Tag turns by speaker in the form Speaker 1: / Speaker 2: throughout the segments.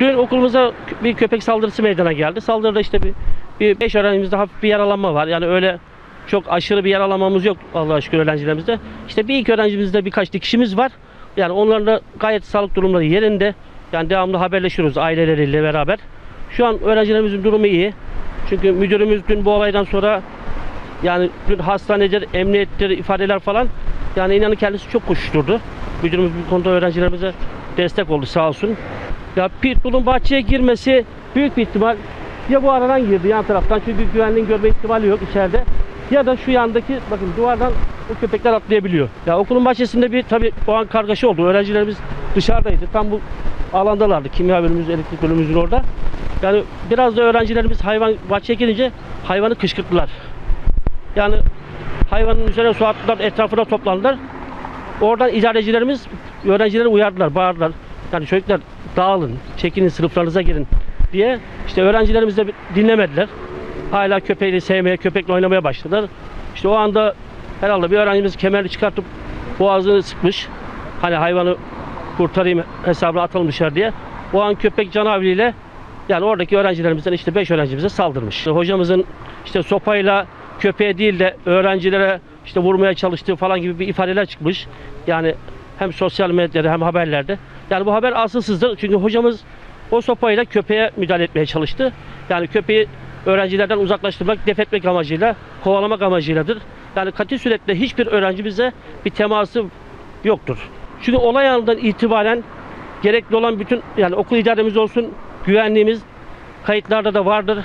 Speaker 1: Dün okulumuza bir köpek saldırısı meydana geldi. Saldırıda işte bir, bir beş öğrencimizde hafif bir yaralanma var. Yani öyle çok aşırı bir yaralanmamız yok Allah'a şükür öğrencilerimizde. İşte bir iki öğrencimizde birkaç dikişimiz var. Yani onların da gayet sağlık durumları yerinde. Yani devamlı haberleşiyoruz aileleriyle beraber. Şu an öğrencilerimizin durumu iyi. Çünkü müdürümüz dün bu olaydan sonra yani dün hastanedir, emniyettir, ifadeler falan. Yani inanın kendisi çok koşuşturdu. Müdürümüz bu konuda öğrencilerimize destek oldu sağ olsun. Ya Pitbull'un bahçeye girmesi büyük bir ihtimal ya bu aradan girdi yan taraftan çünkü güvenliğin görme ihtimali yok içeride. Ya da şu yandaki bakın duvardan bu köpekler atlayabiliyor. Ya okulun bahçesinde bir tabii o an kargaşa oldu. Öğrencilerimiz dışarıdaydı. Tam bu alandalardı. Kimya bölümümüz, elektrik bölümümüzün orada. Yani biraz da öğrencilerimiz hayvan bahçeye gelince hayvanı kışkırttılar. Yani hayvanın üzerine su attılar, etrafına toplandılar. Oradan idarecilerimiz öğrencileri uyardılar, bağırdılar. Yani çocuklar dağılın, çekinin sınıflarınıza girin diye. İşte öğrencilerimiz de dinlemediler. Hala köpeği sevmeye, köpekle oynamaya başladılar. İşte o anda herhalde bir öğrencimiz kemerini çıkartıp boğazını sıkmış. Hani hayvanı kurtarayım hesabına atalım dışarı diye. O an köpek canavliyle yani oradaki öğrencilerimizden işte 5 öğrencimize saldırmış. Hocamızın işte sopayla köpeğe değil de öğrencilere işte vurmaya çalıştığı falan gibi bir ifadeler çıkmış. Yani hem sosyal medyada hem haberlerde. Yani bu haber asılsızdır. Çünkü hocamız o sopayla köpeğe müdahale etmeye çalıştı. Yani köpeği öğrencilerden uzaklaştırmak, def etmek amacıyla, kovalamak amacıyladır. Yani katil suretle hiçbir öğrencimize bir teması yoktur. Çünkü olay anından itibaren gerekli olan bütün yani okul idaremiz olsun, güvenliğimiz kayıtlarda da vardır.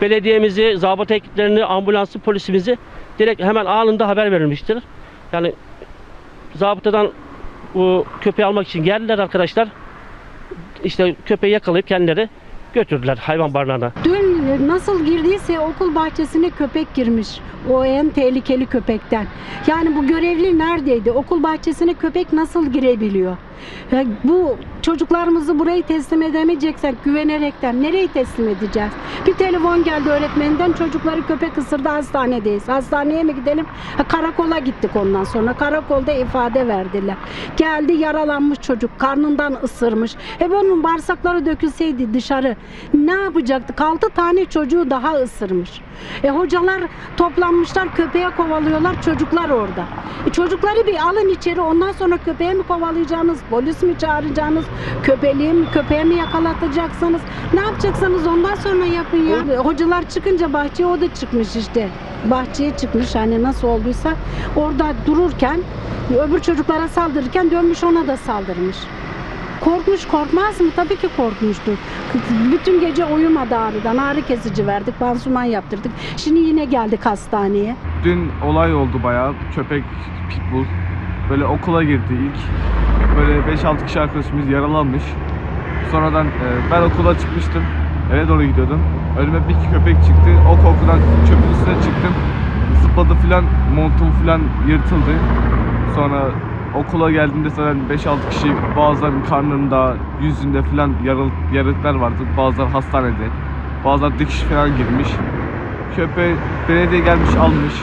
Speaker 1: Belediyemizi, zabıta ekiplerini, ambulansı, polisimizi direkt hemen anında haber verilmiştir. Yani zabıtadan bu köpeği almak için geldiler arkadaşlar. İşte köpeği yakalayıp kendileri götürdüler hayvan barınağına.
Speaker 2: Dün nasıl girdiyse okul bahçesine köpek girmiş. O en tehlikeli köpekten. Yani bu görevli neredeydi? Okul bahçesine köpek nasıl girebiliyor? Bu çocuklarımızı burayı teslim edemeyeceksek güvenerekten nereyi teslim edeceğiz? Bir telefon geldi öğretmeninden çocukları köpek ısırdı hastanedeyiz. Hastaneye mi gidelim? Ha, karakola gittik ondan sonra. Karakolda ifade verdiler. Geldi yaralanmış çocuk karnından ısırmış. E bunun bağırsakları dökülseydi dışarı ne yapacaktık? 6 tane çocuğu daha ısırmış. E hocalar toplanmışlar köpeğe kovalıyorlar çocuklar orada. E çocukları bir alın içeri ondan sonra köpeğe mi kovalayacaksınız? Polis mi çağıracaksınız? Köpeği mi, köpeğe mi yakalatacaksınız? Ne yapacaksanız ondan sonra yapın ya. Hocalar çıkınca bahçeye o da çıkmış işte. Bahçeye çıkmış hani nasıl olduysa orada dururken öbür çocuklara saldırırken dönmüş ona da saldırmış. Korkmuş korkmaz mı? Tabii ki korkmuştur. Bütün gece uyumadı ağrıdan. Ağrı kesici verdik, pansuman yaptırdık. Şimdi yine geldik hastaneye.
Speaker 3: Dün olay oldu bayağı. Köpek pitbull. Böyle okula girdi ilk. Böyle 5-6 kişi arkadaşımız yaralanmış. Sonradan e, ben okula çıkmıştım. Eve doğru gidiyordum. Önüme bir köpek çıktı. O korkudan çöpün üstüne çıktım. Zıpladı filan. Montum filan yırtıldı. Sonra okula geldiğimde zaten 5-6 kişi bazılarının karnında, yüzünde filan yarıl, yarıklar vardı. Bazıları hastanede. Bazıları dikiş falan girmiş. Köpeği belediye gelmiş almış.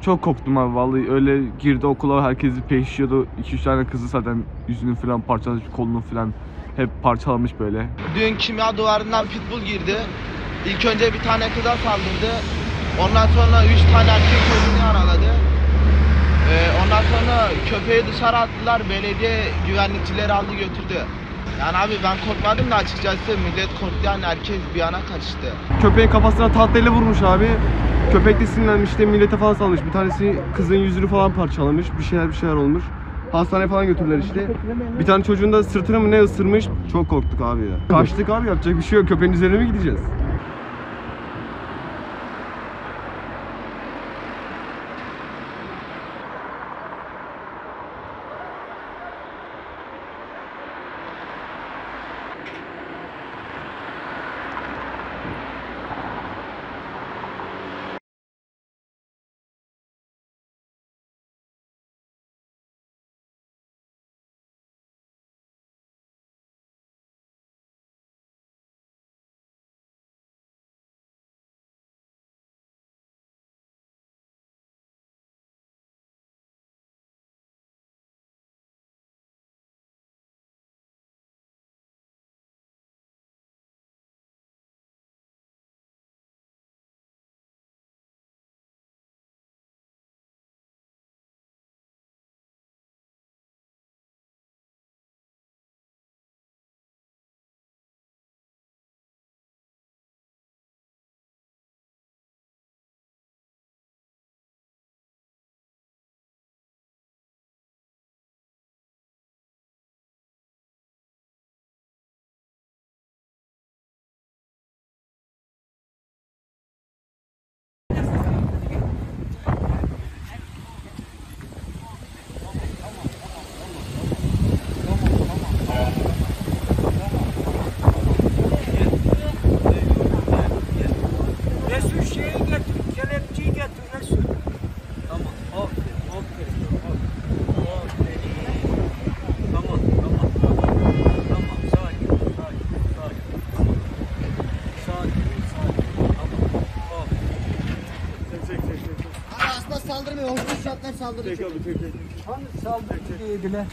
Speaker 3: Çok korktum abi vallahi öyle girdi okula herkesi peşiyordu. 2-3 tane kızı zaten yüzünü falan parçalamış, kolunu falan hep parçalamış böyle.
Speaker 4: Dün kimya duvarından pitbull girdi. İlk önce bir tane kıza saldırdı. Ondan sonra üç tane erkek çocuğunu yaraladı. Ee, ondan sonra köpeği dışarı attılar. Belediye güvenlikçileri aldı götürdü. Yani abi ben korkmadım da açıkçası millet korktu yani herkes bir yana kaçtı.
Speaker 5: Köpeğin kafasına tahtayla vurmuş abi. Köpek de sinirlenmiş de millete falan salmış. Bir tanesi kızın yüzünü falan parçalamış. Bir şeyler bir şeyler olmuş. Hastaneye falan götürdüler işte. Bir tane çocuğun da sırtını mı ne ısırmış. Çok korktuk abi ya. Kaçtık abi yapacak bir şey yok. Köpeğin üzerine mi gideceğiz?
Speaker 6: Hani saldırı diye bile